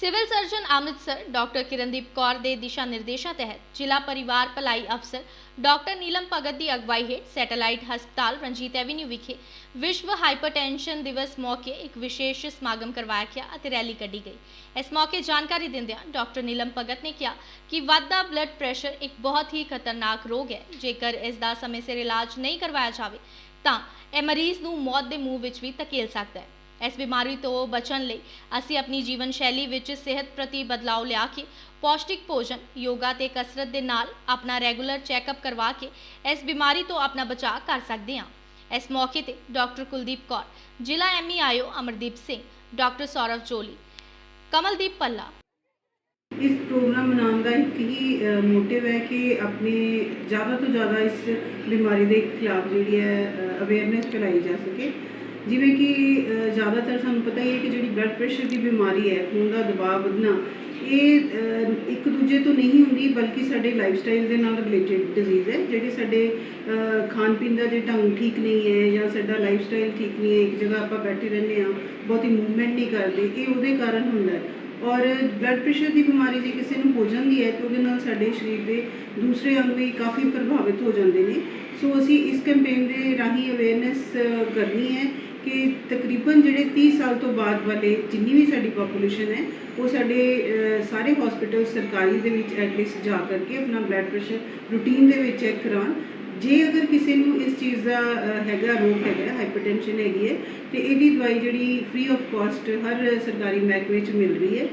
Civil surgeon Amritsar doctor Kirandeep Kaur ਦੇ ਦਿਸ਼ਾ ਨਿਰਦੇਸ਼ਾਂ ਤਹਿਤ ਜ਼ਿਲ੍ਹਾ ਪਰਿਵਾਰ ਭਲਾਈ ਅਫਸਰ ਡਾਕਟਰ ਨੀਲਮ ਭਗਤ ਦੀ ਅਗਵਾਈ ਹੇਠ ਸੈਟੇਲਾਈਟ ਹਸਪਤਾਲ ਰਣਜੀਤ ਐਵੀਨਿਊ ਵਿਖੇ ਵਿਸ਼ਵ ਹਾਈਪਰਟੈਂਸ਼ਨ ਦਿਵਸ ਮੌਕੇ ਇੱਕ ਵਿਸ਼ੇਸ਼ ਸਮਾਗਮ ਕਰਵਾਇਆ ਗਿਆ ਅਤੇ ਰੈਲੀ ਕੱਢੀ ਗਈ। ਇਸ ਮੌਕੇ ਜਾਣਕਾਰੀ ਦਿੰਦਿਆਂ ਡਾਕਟਰ ਨੀਲਮ ਭਗਤ ਨੇ ਕਿਹਾ ਕਿ ਵੱਧਦਾ ਬਲੱਡ ਪ੍ਰੈਸ਼ਰ ਇੱਕ ਬਹੁਤ ਹੀ ਖਤਰਨਾਕ ਰੋਗ ਹੈ। ਜੇਕਰ ਇਸ ਦਾ ਸਮੇਂ ਸਿਰ ਇਲਾਜ ਨਹੀਂ ਕਰਵਾਇਆ ਜਾਵੇ ਤਾਂ ਇਹ ਮਰੀਜ਼ ਨੂੰ ਮੌਤ ਦੇ ਮੂੰਹ ਵਿੱਚ ਵੀ ਧਕੇਲ ਸਕਦਾ ਹੈ। ਇਸ ਬਿਮਾਰੀ ਤੋਂ ਬਚਣ ਲਈ ਅਸੀਂ ਆਪਣੀ ਜੀਵਨ ਸ਼ੈਲੀ ਵਿੱਚ ਸਿਹਤ ਪ੍ਰਤੀ ਬਦਲਾਅ ਲਿਆ ਕੇ ਪੌਸ਼ਟਿਕ ਭੋਜਨ, ਯੋਗਾ ਤੇ ਕਸਰਤ ਦੇ ਨਾਲ ਆਪਣਾ ਰੈਗੂਲਰ ਚੈੱਕਅਪ ਕਰਵਾ ਕੇ ਇਸ ਬਿਮਾਰੀ ਤੋਂ ਆਪਣਾ ਬਚਾਅ ਕਰ ਸਕਦੇ ਹਾਂ। ਇਸ ਮੌਕੇ ਤੇ ਡਾਕਟਰ ਕੁਲਦੀਪ ਕੌਰ, ਜ਼ਿਲ੍ਹਾ ਐਮਈਆਈਓ ਅਮਰਦੀਪ ਸਿੰਘ, ਡਾਕਟਰ ਸੌਰਵ ਜੋਲੀ ਕਮਲਦੀਪ ਪੱਲਾ ਇਸ ਪ੍ਰੋਗਰਾਮ ਮਨਾਉਣ ਦਾ ਇੱਕ ਹੀ ਮੋਟਿਵ ਹੈ ਕਿ ਆਪਣੇ ਜ਼ਿਆਦਾ ਤੋਂ ਜ਼ਿਆਦਾ ਇਸ ਬਿਮਾਰੀ ਦੇ ਖਿਲਾਫ ਜਿਹੜੀ ਹੈ ਅਵੇਅਰਨੈਸ ਫੈਲਾਈ ਜਾ ਸਕੇ। ਜਿਵੇਂ ਕਿ ਜ਼ਿਆਦਾਤਰ ਸਾਨੂੰ ਪਤਾ ਹੀ ਹੈ ਕਿ ਜਿਹੜੀ ਬਲੱਡ ਪ੍ਰੈਸ਼ਰ ਦੀ ਬਿਮਾਰੀ ਹੈ, ਖੂਨ ਦਾ ਦਬਾਅ ਵਧਣਾ, ਇਹ ਇੱਕ ਦੂਜੇ ਤੋਂ ਨਹੀਂ ਹੁੰਦੀ, ਬਲਕਿ ਸਾਡੇ ਲਾਈਫ ਸਟਾਈਲ ਦੇ ਨਾਲ ਰਿਲੇਟਡ ਡਿਜ਼ੀਜ਼ ਹੈ, ਜਿਹੜੀ ਸਾਡੇ ਖਾਣ ਪੀਣ ਦਾ ਜੇ ਢੰਗ ਠੀਕ ਨਹੀਂ ਹੈ ਜਾਂ ਸਾਡਾ ਲਾਈਫ ਸਟਾਈਲ ਠੀਕ ਨਹੀਂ ਹੈ, ਇੱਕ ਜਗ੍ਹਾ ਆਪਾਂ ਬੈਠੇ ਰਹਿੰਦੇ ਹਾਂ, ਬਹੁਤੀ ਮੂਵਮੈਂਟ ਨਹੀਂ ਕਰਦੇ, ਇਹ ਉਹਦੇ ਕਾਰਨ ਹੁੰਦਾ ਹੈ। ਔਰ ਬਲੱਡ ਪ੍ਰੈਸ਼ਰ ਦੀ ਬਿਮਾਰੀ ਜੇ ਕਿਸੇ ਨੂੰ ਹੋ ਜਾਂਦੀ ਹੈ, ਤਾਂ ਉਹਦੇ ਨਾਲ ਸਾਡੇ ਸਰੀਰ ਦੇ ਦੂਸਰੇ ਅੰਗ ਵੀ ਕਾਫੀ ਪ੍ਰਭਾਵਿਤ ਹੋ ਜਾਂਦੇ ਨੇ। ਸੋ ਅਸੀਂ ਇਸ ਕੈਂਪੇਨ ਦੇ ਰਾਹੀਂ ਅਵੇਅਰਨੈਸ ਕਰਨੀ ਹੈ ਕਿ ਤਕਰੀਬਨ ਜਿਹੜੇ 30 ਸਾਲ ਤੋਂ ਬਾਅਦ ਵਾਲੇ ਜਿੰਨੀ ਵੀ ਸਾਡੀ ਪੋਪੂਲੇਸ਼ਨ ਹੈ, ਉਹ ਸਾਡੇ ਸਾਰੇ ਹਸਪੀਟਲ ਸਰਕਾਰੀ ਦੇ ਵਿੱਚ ਐਟਲੀਸਟ ਜਾ ਕਰਕੇ ਆਪਣਾ ਬਲੱਡ ਪ੍ਰੈਸ਼ਰ ਰੂਟੀਨ ਦੇ ਵਿੱਚ ਚੈੱਕ ਕਰਾਉਣ। ਜੇ ਅਗਰ ਕਿਸੇ ਨੂੰ ਇਸ ਚੀਜ਼ ਦਾ ਹੈਗਾ ਰੋਗ ਹੈਗਾ ਹਾਈਪਰਟੈਂਸ਼ਨ ਹੈਗੀ ਹੈ, ਤੇ ਇਹਦੀ ਦਵਾਈ ਜਿਹੜੀ ਫ੍ਰੀ ਆਫ ਕਾਸਟ ਹਰ ਸਰਕਾਰੀ ਮਹਿਕਮੇ 'ਚ ਮਿਲ ਰਹੀ ਹੈ।